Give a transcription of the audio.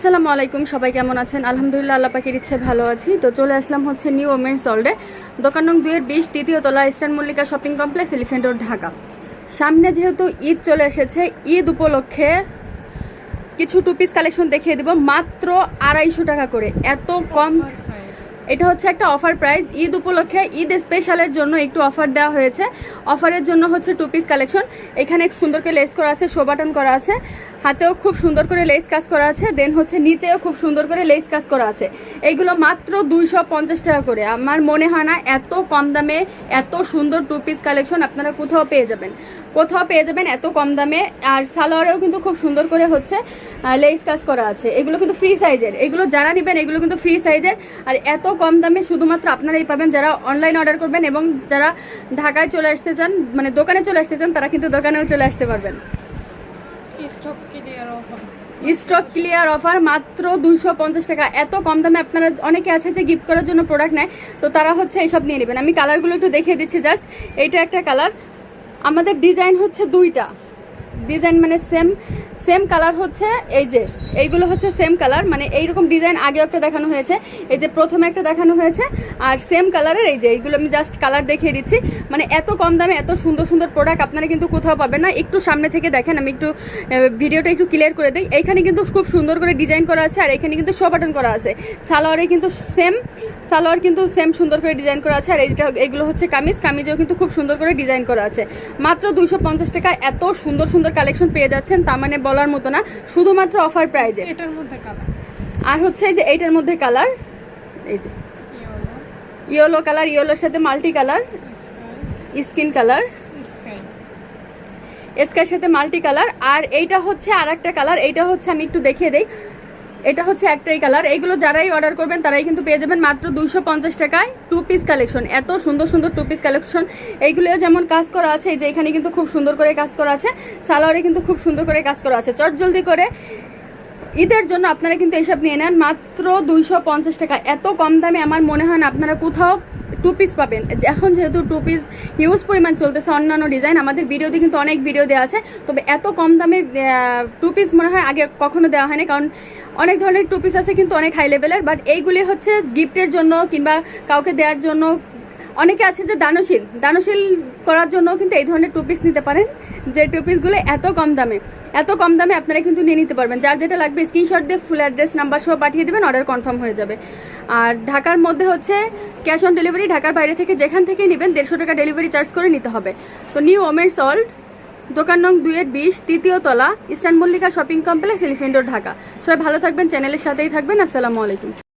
আসসালামু আলাইকুম, সবাই কেমন আছেন? আলহামদুলিল্লাহ, আল্লাহ পাখির ইচ্ছে ভালো আছি। তো চলে আসলাম হচ্ছে নিউ ওমেন্স ওল্ডে দোকান নং দুয়ের বিশ, তৃতীয় তলা Eastern Mallika shopping complex Elephant Road Dhaka. সামনে যেহেতু ঈদ চলে এসেছে, ঈদ উপলক্ষে কিছু টু পিস কালেকশন দেখিয়ে দেব। মাত্র আড়াইশো টাকা করে। এত কম এটা হচ্ছে একটা অফার প্রাইস ঈদ উপলক্ষে ঈদ স্পেশালের জন্য একটু অফার দেওয়া হয়েছে। অফারের জন্য হচ্ছে টু পিস কালেকশন এখানে সুন্দর করে লেস করা আছে শো বাটন করা আছে। হাতেও খুব সুন্দর করে লেস কাজ করা আছে। দেন হচ্ছে নিচেও খুব সুন্দর করে লেস কাজ করা আছে। এইগুলো মাত্র দুইশো পঞ্চাশ টাকা করে। আমার মনে হয় না এত কম দামে এত সুন্দর টু পিস কালেকশন আপনারা কোথাও পেয়ে যাবেন। কোথাও পেয়ে যাবেন এত কম দামে। আর সালোয়ারেও কিন্তু খুব সুন্দর করে হচ্ছে লেস কাজ করা আছে। এগুলো কিন্তু ফ্রি সাইজের এগুলো যারা নেবেন এগুলো কিন্তু ফ্রি সাইজের আর এত কম দামে শুধুমাত্র আপনারাই পাবেন। যারা অনলাইন অর্ডার করবেন এবং যারা ঢাকায় চলে আসতে চান মানে দোকানে চলে আসতে চান তারা কিন্তু দোকানেও চলে আসতে পারবেন। Stock clear offer stock clear offer মাত্র দুইশো পঞ্চাশ টাকা। এত কম দামে আপনারা অনেকে আছে যে গিফট করার জন্য প্রোডাক্ট নেয় তো তারা হচ্ছে এইসব নিয়ে নেবেন। আমি কালারগুলো একটু দেখিয়ে দিচ্ছি জাস্ট এইটা একটা কালার আমাদের ডিজাইন হচ্ছে দুইটা। ডিজাইন মানে সেম সেম কালার হচ্ছে, এই যে, এইগুলো হচ্ছে সেম কালার মানে এইরকম ডিজাইন আগেও একটা দেখানো হয়েছে, এই যে প্রথমে একটা দেখানো হয়েছে, আর সেম কালারের এই যে, এইগুলো আমি জাস্ট কালার দেখিয়ে দিচ্ছি মানে এত কম দামে এত সুন্দর সুন্দর প্রোডাক্ট আপনারা কিন্তু কোথাও পাবেন না, একটু সামনে থেকে দেখেন, আমি একটু ভিডিওটা একটু ক্লিয়ার করে দিই, এইখানে কিন্তু খুব সুন্দর করে ডিজাইন করা আছে, আর এখানে কিন্তু শো করা আছে, সালোয়ারে কিন্তু সেম সালোয়ার কিন্তু সেম সুন্দর করে ডিজাইন করা আছে, আর এইটা এগুলো হচ্ছে কামিজ, কামিজেও কিন্তু খুব সুন্দর করে ডিজাইন করা আছে, মাত্র দুইশো পঞ্চাশ টাকা, এত সুন্দর সুন্দর কালেকশন পেয়ে যাচ্ছেন তা মানে বলার মতো না শুধুমাত্র অফার প্রাইজে এটার মধ্যে কালার আর হচ্ছে এই যে এইটার মধ্যে কালার এই যে। ইয়েলো কালার ইয়েলোর সাথে মাল্টি কালার স্কিন কালার এসকার সাথে মাল্টি কালার আর এইটা হচ্ছে আর একটা কালার এইটা হচ্ছে আমি একটু দেখিয়ে দেই। এটা হচ্ছে একটাই কালার। এইগুলো যারাই অর্ডার করবেন, তারাই কিন্তু পেয়ে যাবেন মাত্র দুইশো পঞ্চাশ টাকায় টু পিস কালেকশন এত সুন্দর সুন্দর টু পিস কালেকশন এইগুলো যেমন কাজ করা আছে, এই যে এখানে কিন্তু খুব সুন্দর করে কাজ করা আছে, সালোয়ারে কিন্তু খুব সুন্দর করে কাজ করা আছে। চট জলদি করে ঈদের জন্য আপনারা কিন্তু এইসব নিয়ে নেন। মাত্র দুইশো পঞ্চাশ টাকা। এত কম দামে আমার মনে হয় না আপনারা কোথাও টু পিস পাবেন। এখন যেহেতু টু পিস হিউজ পরিমাণ চলতেছে, অন্যান্য ডিজাইন আমাদের ভিডিওতে কিন্তু অনেক ভিডিও দেওয়া আছে। তবে এত কম দামে টু পিস মনে হয় আগে কখনো দেওয়া হয়নি। কারণ অনেক ধরনের টু পিস আছে কিন্তু অনেক হাই লেভেলের বাট এইগুলি হচ্ছে গিফটের জন্য কিংবা কাউকে দেওয়ার জন্য অনেকে আছে যে দানশীল। দানশীল করার জন্য কিন্তু এই ধরনের টু পিস নিতে পারেন। যে টু পিসগুলো এত কম দামে, এত কম দামে আপনারা কিন্তু নিয়ে নিতে পারবেন। যার যেটা লাগবে স্ক্রিনশট দিয়ে ফুল অ্যাড্রেস নাম্বার সহ পাঠিয়ে দেবেন অর্ডার কনফার্ম হয়ে যাবে। আর ঢাকার মধ্যে হচ্ছে ক্যাশ অন ডেলিভারি ঢাকার বাইরে থেকে যেখান থেকে নেবেন, দেড়শো টাকা ডেলিভারি চার্জ করে নিতে হবে। তো নিউ ওমেন্স অল্ড দোকান নং দুইয়ের বিশ, তৃতীয় তলা Eastern Mallika shopping complex Elephant Dhaka. সবাই ভালো থাকবেন চ্যানেলের সাথেই থাকবেন। আসসালামু আলাইকুম।